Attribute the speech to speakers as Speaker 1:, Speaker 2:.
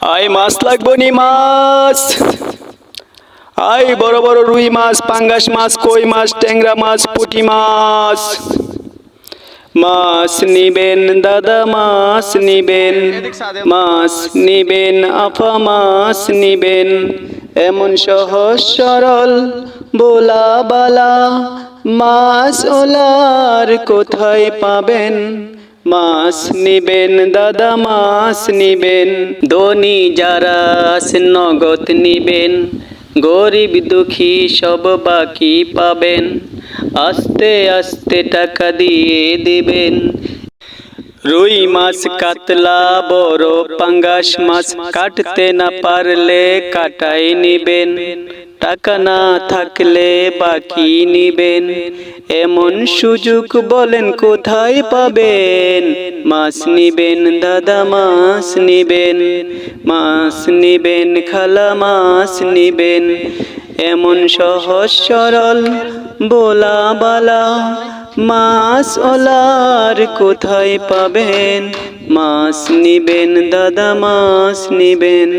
Speaker 1: I মাছ লাগবো নি মাছ। I বড় বড় রুই মাছ, পাঙ্গাস মাছ, কই মাছ, ট্যাংরা মাছ, পুঁটি মাছ। মাছ নিবেন দাদা, মাছ নিবেন। মাছ নিবেন আফা মাছ নিবেন। এমন সহজ সরল বোলা বালা মাছ ওলার কোথায় পাবেন? মাছ নিবেন, দাদা মাছ নিবেন। ধনী যারা নগদ নিবেন। গরিব দুঃখী সব বাকি পাবেন। আস্তে আস্তে টাকা দিয়ে দিবেন। রুই মাছ কাতলা, বড় পাঙ্গাস মাছ কাটতে না পারলে কাটাই নিবেন। টাকা না থাকলে বাকি নিবেন। এমন সুযোগ বলেন, কোথায় পাবেন? মাছ নিবেন, দাদা মাছ নিবেন মাছ নিবেন, খালা মাছ নিবেন। এমন সহজ সরল বোলা বালা মাছ ওলার কোথায় পাবেন? মাছ নিবেন, দাদা মাছ নিবেন।